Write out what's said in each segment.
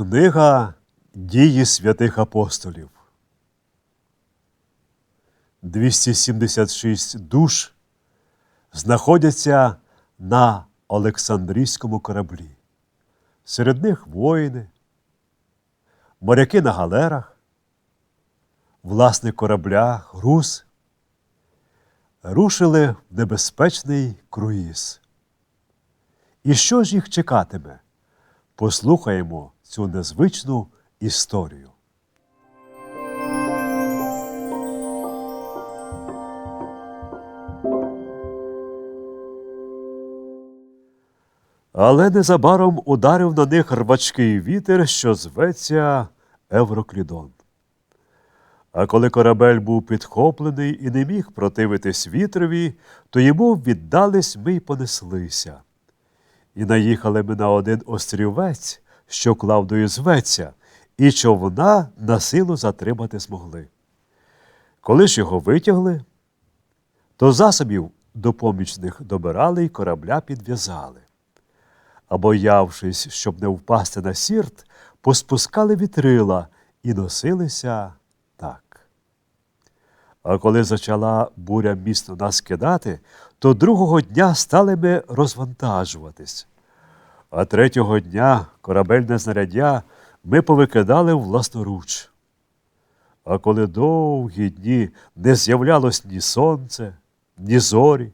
Книга Дії святих апостолів. 276 душ знаходяться на Олександрійському кораблі. Серед них воїни, моряки на галерах, власник корабля, груз. Рушили в небезпечний круїз. І що ж їх чекатиме? Послухаємо цю незвичну історію. Але незабаром ударив на них рвачкий вітер, що зветься Евроклідон. А коли корабель був підхоплений і не міг противитись вітрові, то йому віддались ми й понеслися. І наїхали ми на один острівець, що клавдою зветься, і човна на силу затримати змогли. Коли ж його витягли, то засобів допомічних добирали й корабля підв'язали. А боявшись, щоб не впасти на сірт, поспускали вітрила і носилися так. А коли почала буря міцно нас кидати, то другого дня стали ми розвантажуватись. А третього дня корабельне знаряддя ми повикидали власноруч. А коли довгі дні не з'являлось ні сонце, ні зорі,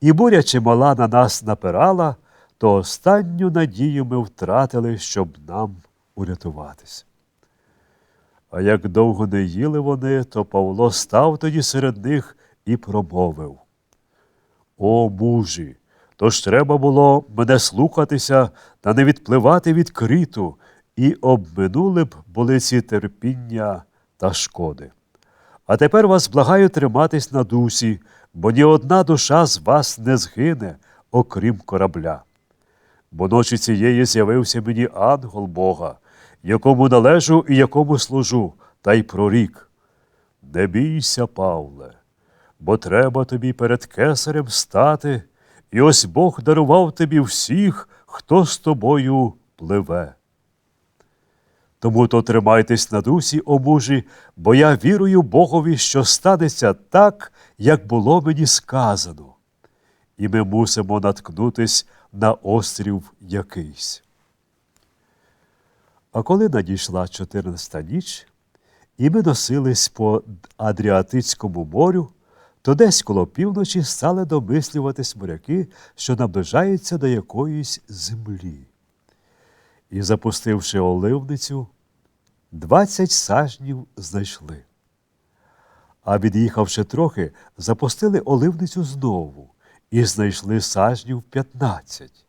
і буря чимала на нас напирала, то останню надію ми втратили, щоб нам урятуватись. А як довго не їли вони, то Павло став тоді серед них і промовив О мужі, тож треба було мене слухатися та не відпливати від криту, і обминули б були ці терпіння та шкоди. А тепер вас благаю триматись на дусі, бо ні одна душа з вас не згине, окрім корабля. Бо ночі цієї з'явився мені ангел Бога, якому належу і якому служу, та й прорік. Не бійся, Павле, бо треба тобі перед кесарем стати, і ось Бог дарував тобі всіх, хто з тобою пливе. Тому то тримайтесь на дусі, о мужі, бо я вірую Богові, що станеться так, як було мені сказано. І ми мусимо наткнутись на острів якийсь. А коли надійшла чотирнадцята ніч, і ми носились по Адріатицькому морю, то десь коло півночі стали домислюватись моряки, що наближаються до якоїсь землі. І, запустивши оливницю, двадцять сажнів знайшли. А від'їхавши трохи, запустили оливницю знову і знайшли сажнів п'ятнадцять.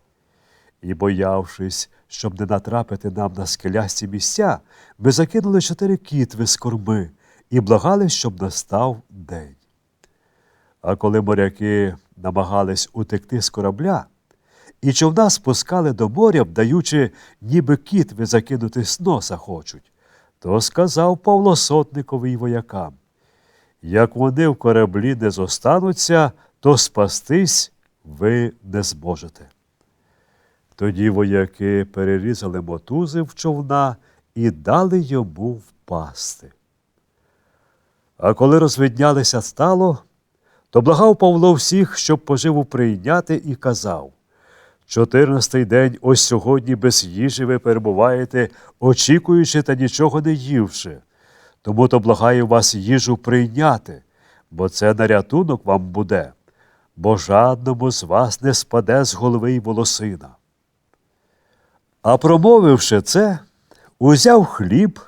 І, боявшись, щоб не натрапити нам на скелясті місця, ми закинули чотири кітви з корми і благали, щоб настав день. А коли моряки намагались утекти з корабля, і човна спускали до моря, вдаючи, ніби кітви закинути з носа хочуть, то сказав Павло й воякам як вони в кораблі не зостануться, то спастись ви не зможете. Тоді вояки перерізали мотузи в човна і дали йому впасти. А коли розвиднялися стало, то благав Павло всіх, щоб поживу прийняти, і казав Чотирнадцятий день ось сьогодні без їжі ви перебуваєте, очікуючи та нічого не ївши. Тому то благаю вас їжу прийняти, бо це на рятунок вам буде, бо жадному з вас не спаде з голови й волосина. А промовивши це, узяв хліб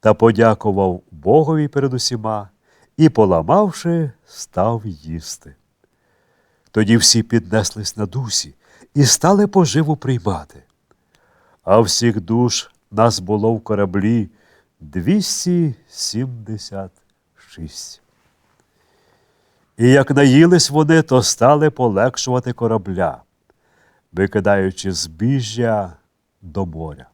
та подякував Богові перед усіма і, поламавши, став їсти. Тоді всі піднеслись на дусі і стали поживу приймати. А всіх душ нас було в кораблі 276. І як наїлись вони, то стали полегшувати корабля, викидаючи збіжжя до моря.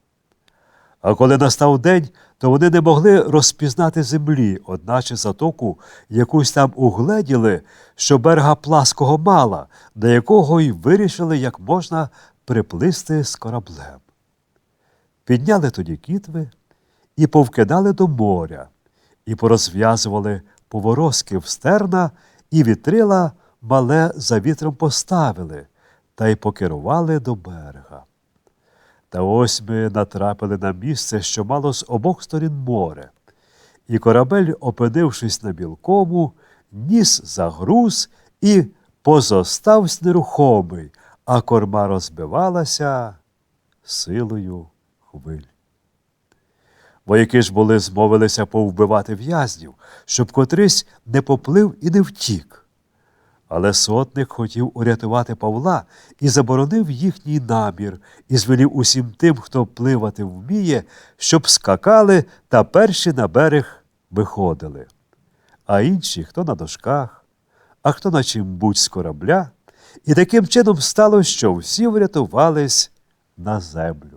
А коли настав день, то вони не могли розпізнати землі, одначе затоку якусь там угледіли, що берега плаского мала, до якого й вирішили, як можна приплисти з кораблем. Підняли тоді кітви і повкидали до моря, і порозв'язували поворозки в стерна, і вітрила мале за вітром поставили, та й покерували до берега. Та ось ми натрапили на місце, що мало з обох сторін море, і корабель, опинившись на білкому, ніс загруз і позоставсь нерухомий, а корма розбивалася силою хвиль. Вояки ж були змовилися повбивати в'язнів, щоб котрийсь не поплив і не втік. Але сотник хотів урятувати Павла і заборонив їхній намір, і звелів усім тим, хто пливати вміє, щоб скакали та перші на берег виходили. А інші, хто на дошках, а хто на чим-будь з корабля, і таким чином стало, що всі врятувались на землю.